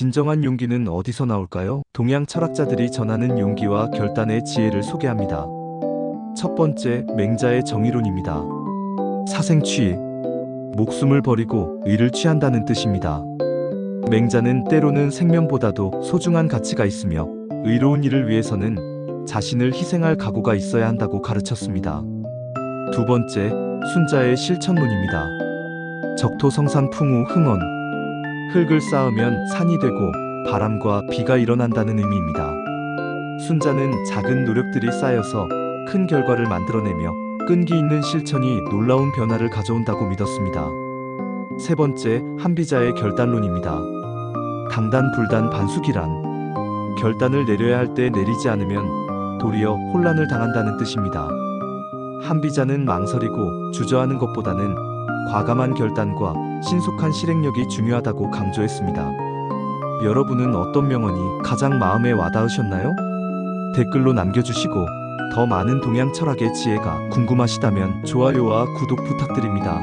진정한 용기는 어디서 나올까요? 동양 철학자들이 전하는 용기와 결단의 지혜를 소개합니다. 첫 번째, 맹자의 정의론입니다. 사생취, 목숨을 버리고 의를 취한다는 뜻입니다. 맹자는 때로는 생명보다도 소중한 가치가 있으며 의로운 일을 위해서는 자신을 희생할 각오가 있어야 한다고 가르쳤습니다. 두 번째, 순자의 실천론입니다. 적토성산 풍우 흥원 흙을 쌓으면 산이 되고 바람과 비가 일어난다는 의미입니다. 순자는 작은 노력들이 쌓여서 큰 결과를 만들어내며 끈기 있는 실천이 놀라운 변화를 가져온다고 믿었습니다. 세 번째, 한비자의 결단론입니다. 강단불단 반수기란 결단을 내려야 할 때 내리지 않으면 도리어 혼란을 당한다는 뜻입니다. 한비자는 망설이고 주저하는 것보다는 과감한 결단과 신속한 실행력이 중요하다고 강조했습니다. 여러분은 어떤 명언이 가장 마음에 와닿으셨나요? 댓글로 남겨주시고 더 많은 동양 철학의 지혜가 궁금하시다면 좋아요와 구독 부탁드립니다.